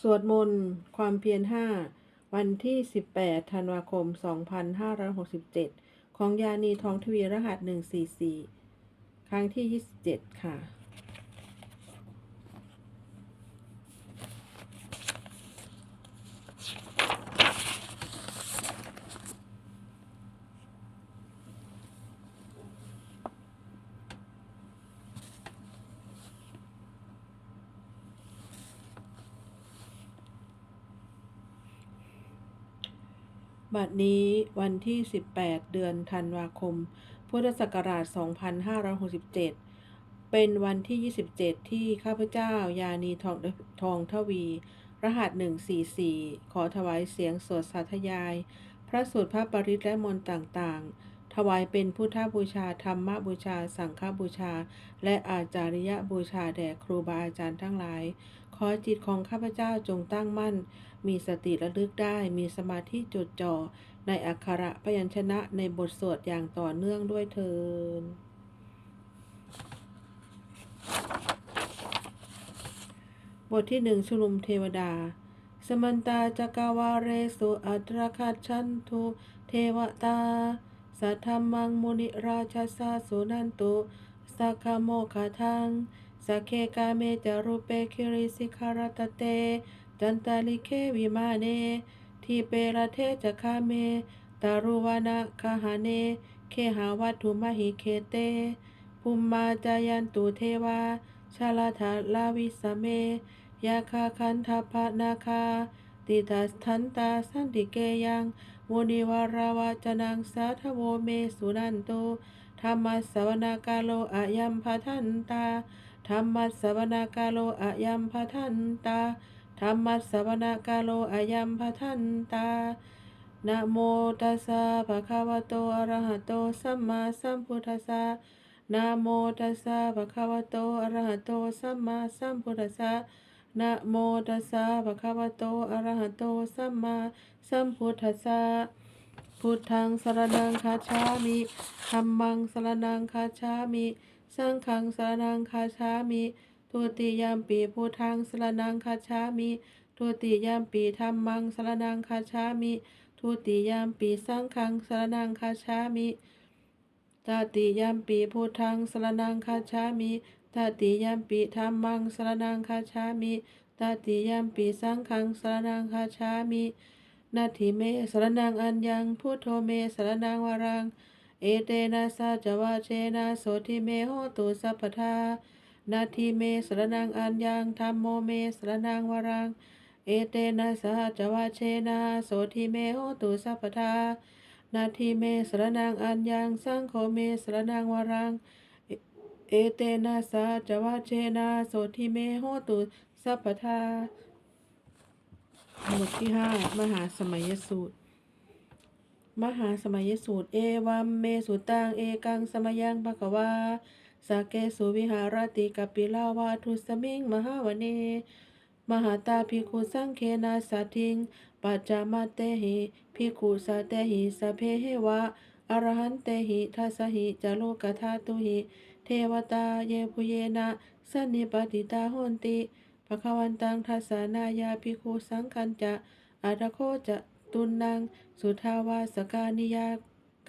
สวดมนต์ความเพียรห้าวันที่ 18 ธันวาคม 2567 ของยานีทองทวีรหัส 144 ครั้งที่ 27 ค่ะ บัดนี้วันที่ 18 เดือนธันวาคม พุทธศักราช 2567 เป็นวันที่ 27 ที่ข้าพเจ้ายานีทองทองทวี รหัส 144 ขอถวายเสียงสวดสาธยาย พระสูตรพระปริตรและมนต์ต่างๆ ถวายเป็นพุทธบูชา ธรรมบูชา สังฆบูชา และอาจาริยบูชาแด่ครูบาอาจารย์ทั้งหลาย ขอจิตของข้าพเจ้าจงตั้งมั่น มีสติระลึกได้ มีสมาธิจดจ่อในอักขระพยัญชนะในบทสวดอย่างต่อเนื่องด้วยเทินบทที่หนึ่งชุมนุมเทวดา สมันตาจักวาเรสุอัตราคัจฉันทุเทวตา สัทธมมังมุนิราชสาสุนันตุสักขโมคาทัง สักเคกาเมจารุเปคิริสิคารตเต จันตาลิเควิมาเน ทีเประเทจคาเม ตารุวานะคาหาเน เคหาวัตถุมหิเคเต ภูมมาจายันตุเทวา ชาลาธาลาวิสเม ยาคาคันทพะนาคา ติตัสทันตาสันติเกยังมุนิวาราวาจนังสาทโวเมสุนันโตธรรมสวนากาโลอายัมพทันตา ธรรมัสสวนากาโลอายัมพทันตาธรรมัสสวนากาโลอายัมพทันตานะโมตัสสะภะคะวะโตอะระหะโตสัมมาสัมพุทธัสสะนะโมตัสสะภะคะวะโตอะระหะโตสัมมาสัมพุทธัสสะนะโมตัสสะภะคะวะโตอะระหะโตสัมมาสัมพุทธัสสะพุทธังสรณังคาชามิธัมมังสรณังคาชามิ สังฆังสรณังคาชามิทุติยามปีพุทธังสรณังคาชามิทุติยามปีธัมมังสรณังคาชามิทุติยามปีสังฆังสรณังคาชามิตติยามปีพุทธังสรณังคาชามิตติยามปีธัมมังสรณังคาชามิตติยามปีสังฆังสรณังคาชามินาทิเมสรนังอัญญังพุทโธเมสรนังวรัง เอเตนะสาจวาเชนะโสทิเมโหตุสัพพทานาทิเมสรนังอัญญังธรรมโมเมสรนังวรัง เอเตนะสาจวาเชนะโสทิเมโหตุสัพพทานาทิเมสรนังอัญญังสังโฆเมสรนังวรัง เอเตนะสาจวาเชนะโสทิเมโหตุสัพพทาบทที่ห้ามหาสมัยสูตร มหาสมัยสูตร เอวัมเมสุตัง เอกังสมยังภะคะวาสาเกสุวิหารติกปิลาวาทุสมิงมหาวเนมหาตาภิกขุสังเคนาสัตถิงปัจจามาเตหิภิกขุสาเตหิสเพเหวะอรหันเตหิทัสหิจโลกธาตุหิ เทวตาเยปุเยนะสันนิปติตาโหนติภควันตังทัสสานายาภิกขุสังคันจะอาตโคจะ ตุนนัง สุทาวาสกานิยา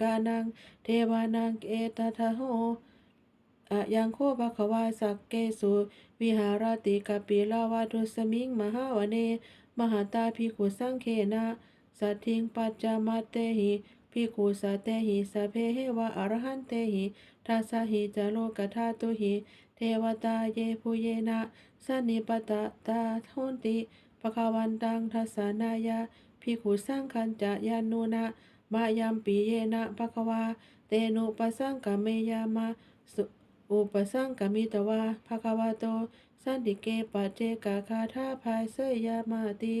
กานัง เทวานังเอตทะโหอะยังโคภควาสักเกสุวิหารติกปปิลาวาทุสมิงมหาวเน มหาตาภิกขุสังเคนะสัตถิงปัจจามาเตหิภิกขุสาเตหิสเพเหวะอรหันเตหิทัสสหิจโลกธาตุหิ เทวตาเยปุเยนะสนิปตะตาโทนติภควันตังทัสสนายา ภิกขุสรังคันจะยานุนะมายัมปีเยนะภควา เตนุปสรังกเมยามาสุอุปสรังกมิตวาภควาโต สันติเกปัจเจกาคาทาภายเสยยามาติ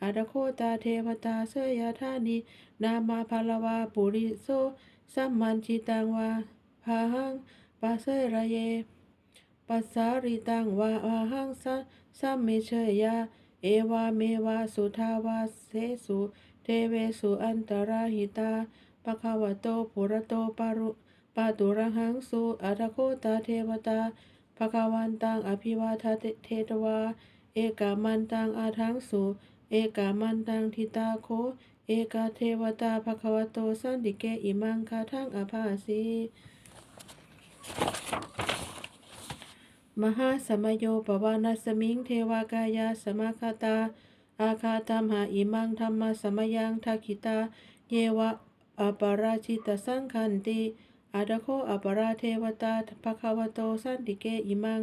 อาตโคตาเทวตาเสยยาธานินามาพลวาปุริโสสัมมันจิตังวาภาหังปัสเสยระเยปัสสาริตังวาอาหังสัสัมเมเชยยา เอวาเมวาสุทาวาเสสุเทเวสุอันตราหิตาปะคะวะโตปุระโตปารุปาตุระหังสุอัตโคตาเทวตาภะคะวันตังอภิวาทเทตวาเเอกามันตังอาทังสุ เอกามันตังทิตาโค เอกาเทวตาภควโตสันติเกอิมังคาทังอภาสี มหาสมโยปวานัสมิงเทวากายาสมาคาตา อาคาตัมหาอิมังธรรมสมยังทักิตา เยวะอปาราชิตสังคันติอาดโคอปาราเทวตาภควโตสันติเกอิมัง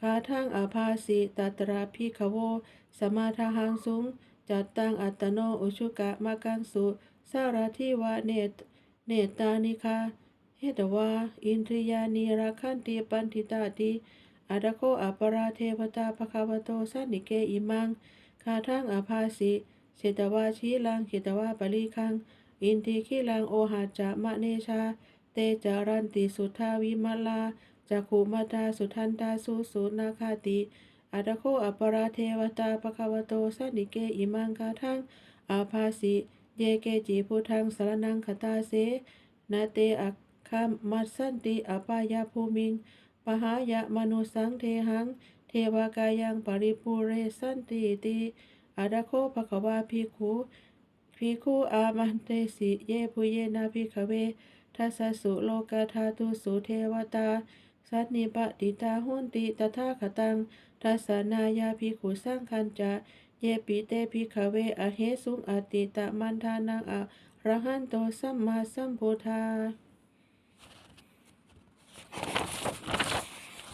คาทังอาภาสิตัตราพิขโว สมาทาหังสุง จัตตังอัตโนอุชุกะมากังสุสาราธิวะเนตเนตานิคา เหตวาอินทรียานีราคันติปันทิตาติอาดโคอัปราเทวตาภควโตสันนิเกอิมังคาทังอาภาสิเชตวาชีลังเขตวาปริคัง อินทิคิลังโอหาจะมะเนชา เตจารันติสุทาวิมลาจักขุมาตาสุทันตาสุสุนาคาติอาตโคอัปราเทวตาปะคะวโตสันนิเกอิมังคาทังอาภาสิ เยเกจิพุทังสารนังคตาเสนาเตอัค คามัสสันติอปายาภูมิงปหายะมนุสังเทหัง เทวากายังปริปุเรสันติติอาดาโคภควาภิกขุภิกขุอามันเตสิเยปุเยนาภิกขเวทัสสะสุโลกาธาตุสุเทวตา สัตนิปติตาหุนติตถาคตังทัสนายาภิกขุสังคันจะเยปิเตภิกขเวอเหสุงอติตะมันทานังอะระหันโตสัมมาสัมพุทธา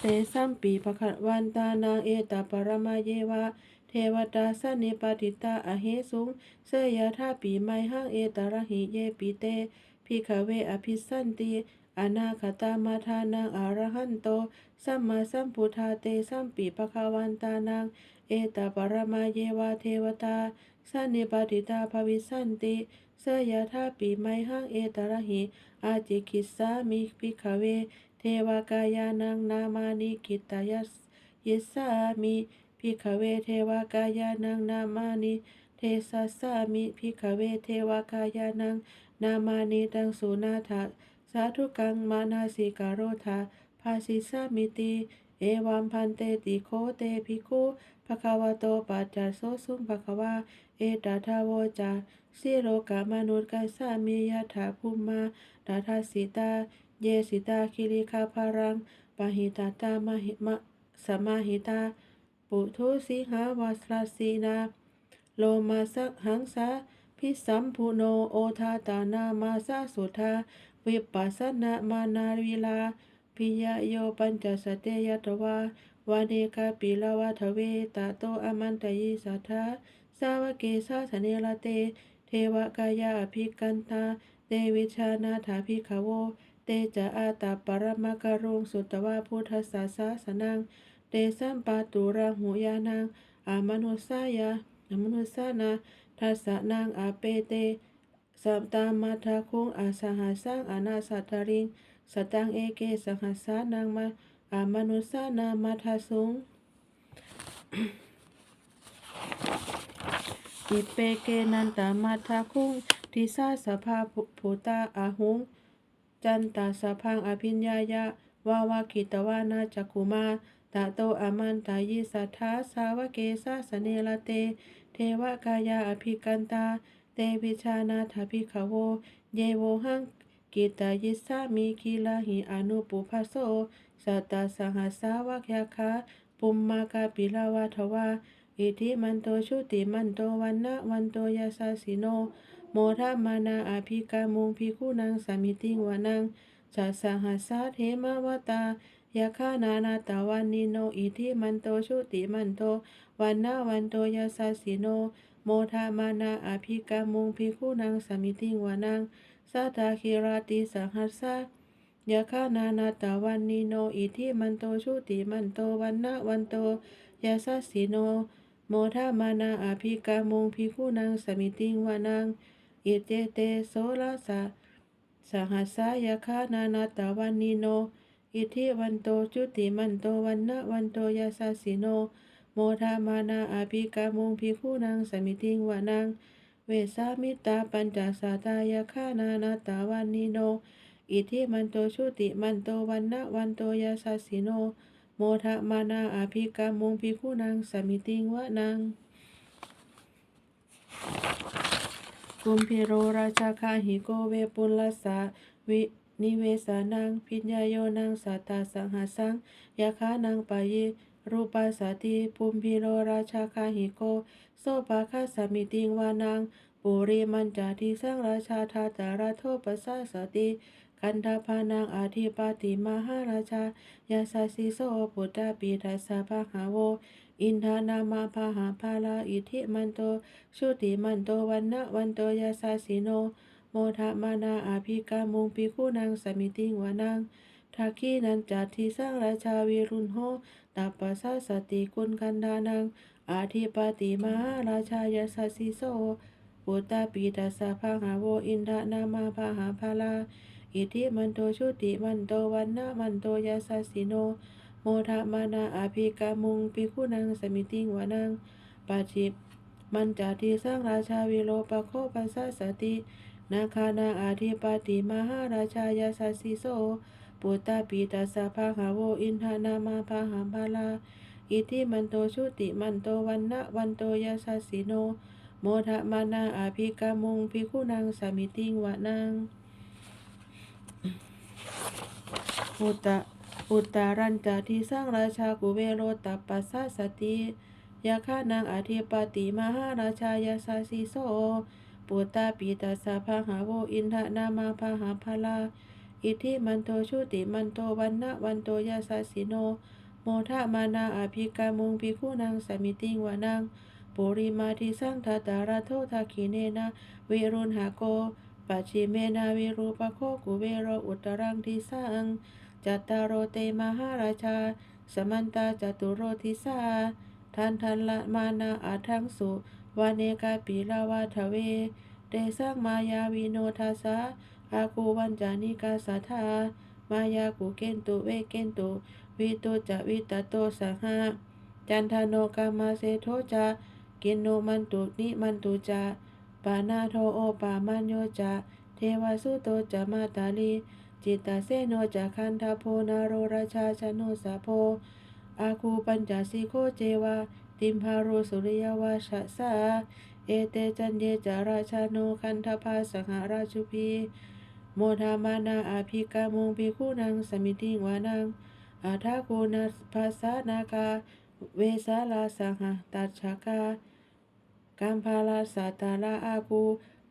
เตสัมปีภควันตานางเอตาปรมาเยวะเทวตาสนิปติตาอเหสุง เสยธาปีไมหังเอตระหิเยปิเตพิขเวอภิสันติอนาคตามาทานังอรหันโต สัมมาสัมพุทธาเตสัมปีภควันตานางเอตาปรมาเยวะเทวตาสันนิปติตาภวิสันติ เสยธาปีไมหังเอตระหิอาจิคิสามิพิขเว วากายานังนามานิกิตายัสยิสามิพิขเวเทวากายานังนามานิเทสัสามิพิขเวเทวากายานังนามานิตังสุนาถาสาธุกังมานาสิกาโรธาภาสิสามิติเอวัมพันเตติโคเตภิกขุภควโตปัจจโสสุงภควาเอตทาวจาสิโรกามนุษย์กัสสามิยะถาภูมาดาทาสิตา เยสิตาคิริคาภารังปะหิตาตามหิมะสมาหิตา ปุถุสิหาวาสราสีนา โลมาสักหังสาพิสัมพุโนโอทาตานามาสาสุธาวิปัสสนามานาวิลาพิยโยปัญจสเตยตวาวาเนกาปิลาวาทเวตาโตอมันตยิสัทธาสาวเกสาสเนลเต เทวกายาภิกันตาเตวิชานาถาภิกขโว เตจะอาตาปรมกรุงสุตวาพุทธศาสาสนัง เตสัมปาตุรังหุยานัง อามนุสายาอามนุสานาทัสสนางอาเปเตสัมตามาทาคุงอาสหัสังอานาสัตตาริง สตังเอเกสหัสานังมา อามนุสานามาทาสุงอิเปเกนันตามาทาคุงทิสาสภาภูตาอาหุง จันตาสพังอภิญญายะวาวากิตวานาจักุมาตะโตอามันตายิสัทธาสาวเกสาสเนลเต เทวกายาอภิกันตา เตวิชานาถภิกขโว เยโวหังกิตายิสามีคิลาหิอนุปุพโสสัตตาสหสสาวกยาคาปุมมากาปิลาวาทวาอิทิมันโตชุติมันโตวันนะวันโตยาสาสิโน โมทามานาอาภิกามุงพิคุนังสามิติงวานังสัสสหัสสะเทมาวตายาคานานาตาวันนิโนอิทิมันโตชุติมันโตวันนะวันโตยาสาสิโน โมทามานาอาภิกามุงพิคุนังสามิติงวานังสัทธาคิราติสังหัสสะยาคานานาตาวันนิโนอิทิมันโตชุติมันโตวันนะวันโตยาสสสิโน โมทามานาอาภิกามงพิคุนังสมิติงวานัง อิเจเตโสลาสะสหัสสายาคานานาตาวันนิโน อิทิวันโตชุติมันโตวันนะวันโตยาสสสิโน โมทามานาอาภิกามุงพิคุนังสมิติงวานัง เวสามิตาปัญจสาตายาคานานาตาวันนิโน อิทิมันโตชุติมันโตวันนะวันโตยาสสสิโน โมโมทะมานาอาภิกามุงภิกขุนางสมิติงวะนาง กุมพิโรราชาคาหิโกเวปุลสะวินิเวสานังพิญญาโยนังสัตตาสังหาสังยาคานังปายรูปัสติปุมพิโรราชาคาหิโกโสภาคาสามิติงวานังปุริมันจาทิสังราชาทาตาราโทปัสสะสติกันทพานังอาธิปติมหาราชายาสาสิโสปุตตะปีทัสสะภะหาโว อินทานามาพาหาภาลาอิทิมันโตชุติมันโตวันนะวันโตยาสาสิโน โมทะมานาอาภิกามุงปิคูนางสมิติงวานังทักขีนันจัตทิสร้างราชาวีรุณโหตัปปะสะสติกุลกันดานัง อาธิปติมาราชายาสาสิโสปุตตะปีตัสสะภาหาโวอินทานามาพาหาภาลาอิทิมันโตชุติมันโตวันนะมันโตยาสาสิโน โมทะมานาอาภิกามุงปิคุนังสมิติงวานังปาจิปมันจาทีสร้างราชาวิโลปะโคปัสสะสตินาคานาอาธิปติมหาราชายาสสิโสปุตตาปีตัสสะภาหาโวอินทานามาภาหาภาลาอิทิมันโตชุติมันโตวันนะวันโตยาสสิโน โมทะมานาอาภิกามุงปิคุนังสมิติงวานังอุตตะ อุตตารันจาที่สร้างราชากุเวโรตัปปัสสะสติยาคานางอธิปติมหาราชายาสาสิโสปุตตาปีตัสสะภาหาโวอินทนามาภาหาภาลา อิทิมันโตชุติมันโตวันนะวันโตยาสาสิโน โมทะมานาอภิกามุงภิกขุนางสมิติงวานังปุริมาทิสังทาตาราโททาคิเนนะวิรุณหาโกปัจฉิเมนาวิรูปโคกุเวโรอุตรังทิสัง จัตตารโรเตมหาราชา สมันตาจตุโรทิสาทันทันละมานาอาทังสุวาเนกาปีลาวาทเว เตสังมายาวิโนทาสาอากูวันจานิกาสาธามายากุเกนตุเวเกนตุวิตุจะวิตโตสังหาจันทโนกามาเสโทจากินโนมันตุนิมันตุจาปานาโทโอปามันโยจาเทวสุโตจะมาตาลี จิตตเสโนจักขันธโพนาโรราชาชโนสาโพ อาคูปัญจสีโคเจวา ติมพาโรสุริยวาชะสา เอเตจันเยจาราชาโนคันธพาสังหาราชุพีโมทามานาอาภิกามงภิคูนังสมิติงวานัง อาทาโกนาภาษานากาเวสาลาสังหตัชกากัมพาลาสัตาลาอากู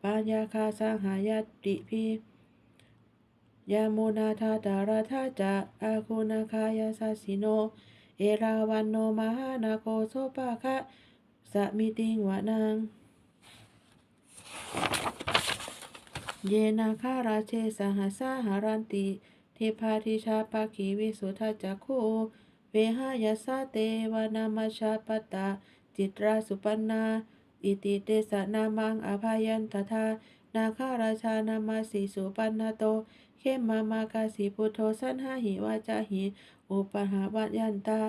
ปัญญาคาสังหายติพี ยาโมนาทาดาราธาจะอาคูนาคายาสาสิโน เอราวันโนมหานาโกโซปาคะสมิติงวานังเยนาคาราเชสหสาหารันติเทพาธิชาปาคีวิสุทธจักขุเวหายาสาเตวานามาชาปตาจิตราสุปันนา อิติเตสนามังอภายันตถา นาคาราชานามาสีสุปันนาโต เข้มมามากาสีพุทโธสันหาหิวาจาหิอุปหาวัญยันตา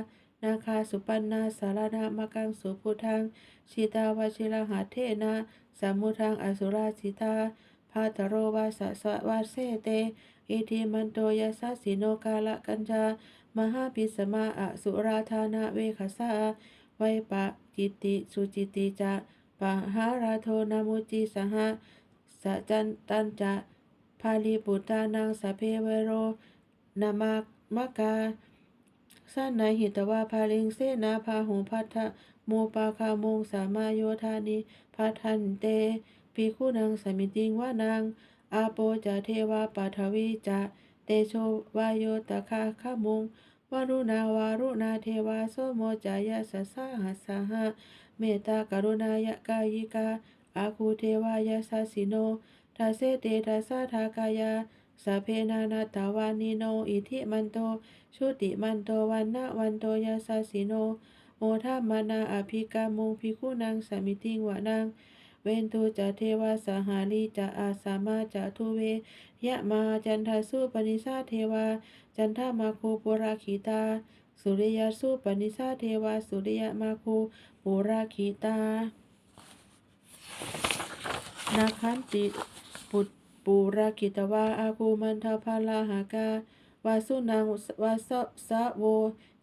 นาคาสุปันนาสารนามากังสุพุทังชิตาวชิรหัตเทนะสมมุทังอสุราชิตาพาตโรวาสสะวาเสเต อิทิมันโตยสัสสิโนกาละกัญจามหาปิสมาอสุราธานาเวคสาไวปะจิตติสุจิติจะปะหาราโทนามุจิสหะ สะจันตันจะพาลีปุตตานังสพเพเวโรนามากมกาสันนายหิตวาพาลิงเสนาพาหุพัทธโมปาคามงสามาโยธานิพัทันเตปีคู่นังสมิติงวานางอาโปจะเทวาปัทวีจะเตโชวายโยตคาคามงวารุณาวารุณาเทวาโสโมจายาสสาหัสสหะเมตตากรุณายกายิกา อาคูเทวายาสาสิโนทาเสเตทาสาทากายาสัพเพนานาตาวานิโน อิทิมันโต ชุติมันโตวันนะวันโตยาสาสิโน โมทามานาอภิกามุงพิคุนังสามิติงวานังเวนตุจะเทวาสหาลีจะอาสามาจะทุเวยะมาจันทาสุปนิสาเทวา จันทามาโคปุราคิตา สุริยสุปนิสาเทวา สุริยมาโคปุราคิตา นาคันติปุตปูราคิตวาอากูมันทาพาลาหากาวาสุนังวาสสะโว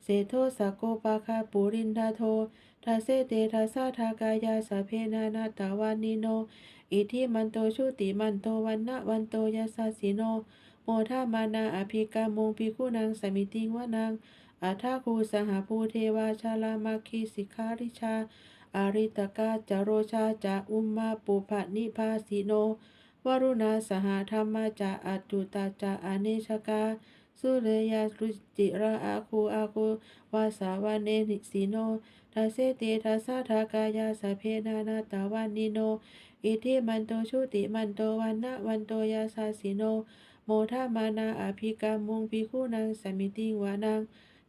เสโทสะโกปาคาปุรินทาโททาเสเตทาสาทากายาสพเพนานาตาวานิโน อิทิมันโตชุติมันโตวันนะวันโตยาสาสิโน โมทามานาอภิกามงพิกุนางสมิติงวานางอาทาคูสหภูเทวาชาลามาคีสิกขาริชา อาริตกาจาโรชาจาอุมมาปุภนิพาสิโน วรุณาสหธรรมาจาอัตตุตาจาอเนชกา สุเรยารุจิระอาคูอาคูวาสาวาเนนิสิโนทาเสเตทาสาทากายาสเพนานาตาวานิโน อิทิมันโตชุติมันโตวันนะวันโตยาสาสิโน โมทามานาอภิกามุงพิคูนางสมิติวานัง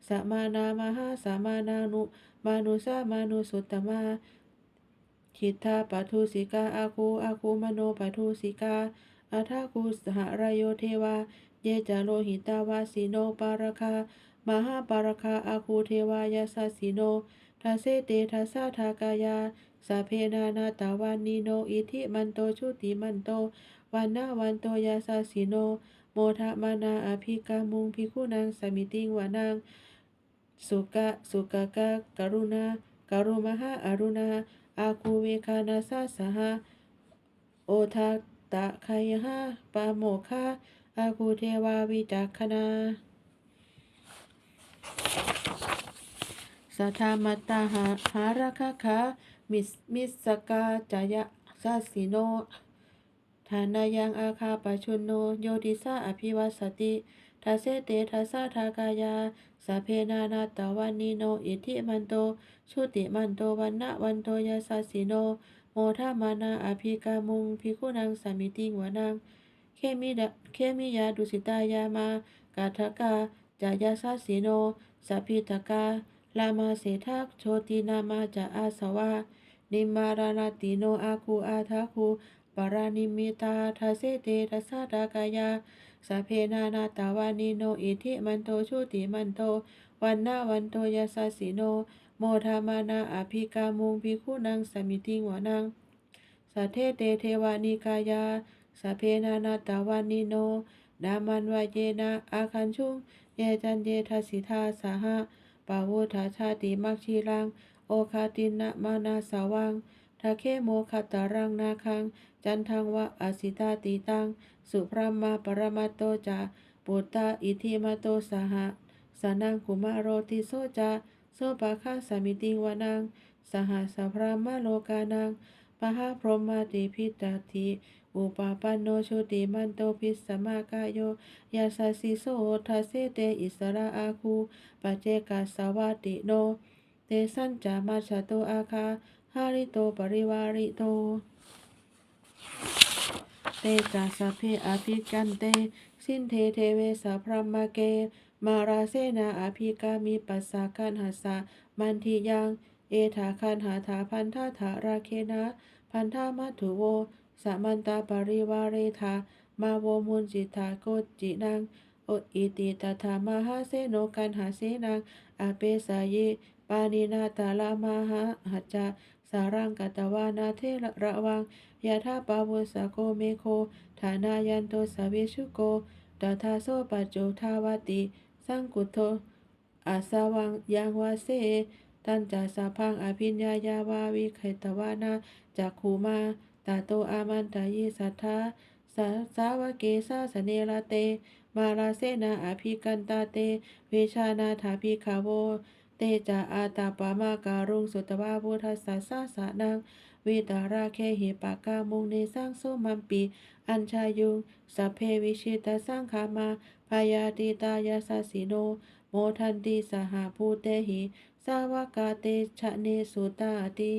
สมานามหาสมานานุ มานุสามานุสุตตมาคิทธาปัทุสิกาอาคูอาคูมโนปัทุสิกาอาทาคูสหรโยเทวา เยจาโลหิตาวาสิโนปารคา มหาปารคาอาคูเทวายาสาสิโนทาเสเตทาสาทากายาสาเพนานาตาวานิโน อิทิมันโตชุติมันโต วันนาวันโตยาสาสิโน โมทะมานาอภิกามุงพิคุนางสมิติงวานาง สุกะสุกะกะกรุณาการุมหาอรุณาอาคูเวคานาสาสหะโอทาตะคายหะปาโมคาอาคูเทวาวิจักขนาสัทธามัตตาหาหาราคะคะมิสมิสกาจายะสาสิโนฐานายังอาคาปชุนโน โยติสาอภิวัสติ ทาเสเตทาสาทากายาสาเพนานาตาวันนิโน อิทิมันโต ชุติมันโตวันนะวันโตยาสาสิโน โมทามานาอภิกามุงพิคุนังสามิติงวานัง เคมิดะเคมิยาดุสิตายามากาทกาจายาสาสิโนสัพพิตกาลามาเสทักโชตินามาจาอาสวะนิมารานาติโนอาคูอาทาคูปารานิมิตาทาเสเตทัสสะดากายา สพเพนานาตาวานิโน อิทิมันโตชุติมันโต วันนาวันโตยาสาสิโน โมทามานาอภิกามุงพิคุนังสมิติงวานังสัเทเตเทวานิกายาสพเพนานาตาวานิโนนามันวาเยนะอาคันชุงเยจันเยทัสสิทาสาหะปาวุธาชาติมักชีรัง โอคาตินะมานาสาวัง ทาเคโมคตารังนาคัง จันทังวะอาสิตาติตัง สุพรหมาปรมาโตจาปุตตาอิทิมาโตสหะสานังกุมารโรติโซจาโซปะคาสามิติงวานัง สหสพรหมาโลกานังปะหาพรหมาติพิตาติอุปาปันโนชุติมันโตพิสมากายโยยาสาสิโสทาเสเตอิสระอาคูปเจกาสวัติโน เตสัญจามาชโตอาคา หาริโตปริวาริโต เตจาสเพอภิกันเต สินเทเทเวสะพรหมเก มาราเซนาอภิกามิปัสสาคันหัสสะมันทิยัง เอถาคันหาถาพันธาถาราเคนะ พันธามัถุโวสมันตาปริวาเรธามาโวมุนจิตาโกจินังโออิติตถามหาเสโนกันหาเสนังอาเปสายิปานินาตาลามาหาหัจจาารังกัตวานาเทระระวังยาธาปาวุสโกเมโค ฐานายันโตสเวชุโกตถาโซปัจโจทาวติ สังกุโทอาสาวังยังวาเสตันจาสาพังอภิญญายาวาวิไขตวานาจากขูมาตาโตอามันตายิสัทธาสาสาวเกสาสเนลาเต มาราเสนาอภิกันตาเต เวชานาถาภิคาโว เตจาอาตาปามาการุงสุตวาพุทธสสะสาสานังวิตาราเคหิปากามุงเนสร้างโซมัมปี อัญชายุงสัพเพวิชิตาสร้างขามาพายาติตายาสาสิโน โมทันติสหภูเตหิ สาวกาเตชะเนสุตาติ